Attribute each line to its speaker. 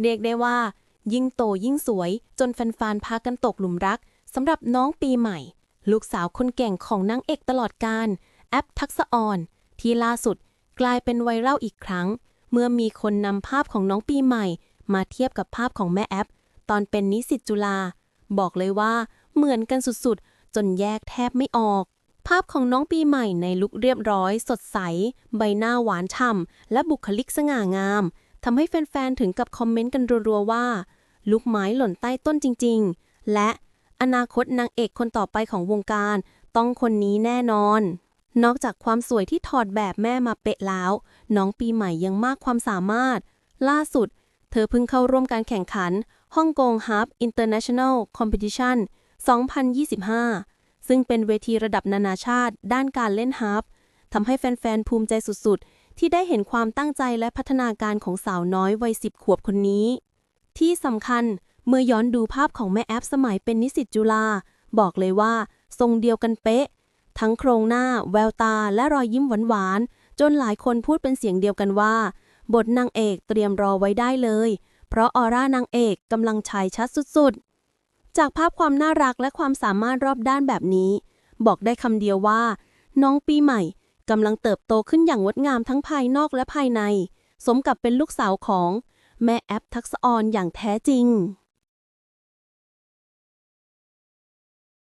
Speaker 1: เรียกได้ว่า ยิ่งโตยิ่งสวย จนแฟนๆพากันตกหลุมรักสำหรับน้องปีใหม่ ลูกสาวคนเก่งของนางเอกตลอดการ แอปทักษออนที่ล่าสุดกลายเป็นไวรัลอีกครั้ง เมื่อมีคนนำภาพของน้องปีใหม่ มาเทียบกับภาพของแม่แอป ตอนเป็นนิสิตจุฬาบอกเลยว่า เหมือนกันสุดๆ จนแยกแทบไม่ออก ภาพของน้องปีใหม่ในลุคเรียบร้อย สดใส ใบหน้าหวานฉ่ำและบุคลิกสง่างาม ทำให้แฟนๆ ถึงกับคอมเมนต์กันรัวๆว่า ลูกไม้หล่นใต้ต้นจริงๆ และอนาคตนางเอกคนต่อไปของวงการ ต้องคนนี้แน่นอน นอกจากความสวยที่ถอดแบบแม่มาเป๊ะแล้ว น้องปีใหม่ยังมากความสามารถ ล่าสุด เธอเพิ่งเข้าร่วมการแข่งขันฮ่องกง Harp International Competition 2025 ซึ่งเป็นเวทีระดับนานาชาติด้านการเล่นฮาร์ปทำให้แฟนๆ ภูมิใจสุดๆ ที่ได้เห็นความตั้งใจและพัฒนาการของสาวน้อยวัยสิบขวบคนนี้ ที่สำคัญเมื่อย้อนดูภาพของแม่แอปสมัยเป็นนิสิตจุฬาบอกเลยว่า ทรงเดียวกันเป๊ะ ทั้งโครงหน้า แววตา และรอยยิ้มหวานๆ จนหลายคนพูดเป็นเสียงเดียวกันว่า บทนางเอกเตรียมรอไว้ได้เลย เพราะออร่านางเอกกำลังฉายชัดสุดๆ จากภาพความน่ารักและความสามารถรอบด้านแบบนี้ บอกได้คำเดียวว่า น้องปีใหม่ กำลังเติบโตขึ้นอย่างงดงามทั้งภายนอกและภายใน สมกับเป็นลูกสาวของแม่แอปทักษออนอย่างแท้จริง